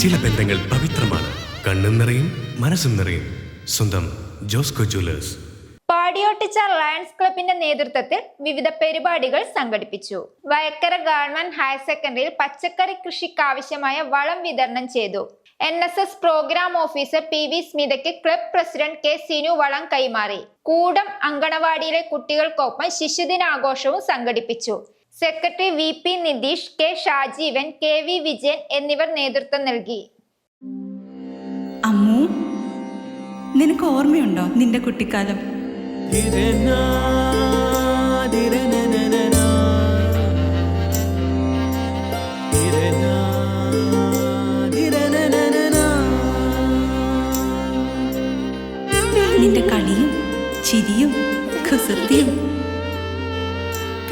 ചില ബന്ധങ്ങൾ പവിത്രമാണ്. കണ്ണും നിറയും മനസ്സും നിറയും. സ്വന്തം ജോസ്കോ ജ്വല്ലേഴ്സ്. പാടിയോട്ടിച്ച ലയൺസ് ക്ലബിന്റെ നേതൃത്വത്തിൽ വിവിധ പരിപാടികൾ സംഘടിപ്പിച്ചു. വയക്കര ഗവൺമെന്റ് ഹയർ സെക്കൻഡറിയിൽ പച്ചക്കറി കൃഷിക്കാവശ്യമായ വളം വിതരണം ചെയ്തു. N S S programme officer P V സ്മിതയ്ക്ക് club president K Sinu വളം കൈമാറി. കൂടം അങ്കണവാടിയിലെ കുട്ടികൾക്കൊപ്പം ശിശുദിനാഘോഷവും സംഘടിപ്പിച്ചു. Secretary V P Nitheesh K Shajeevan K V Vijayan എന്നിവർ നേതൃത്വം നൽകി. അമ്മു നിനക്ക് ഓർമ്മയുണ്ടോ നിന്റെ കുട്ടിക്കാലം? നിന്റെ കളിയും ചിരിയും കുസൃതിയും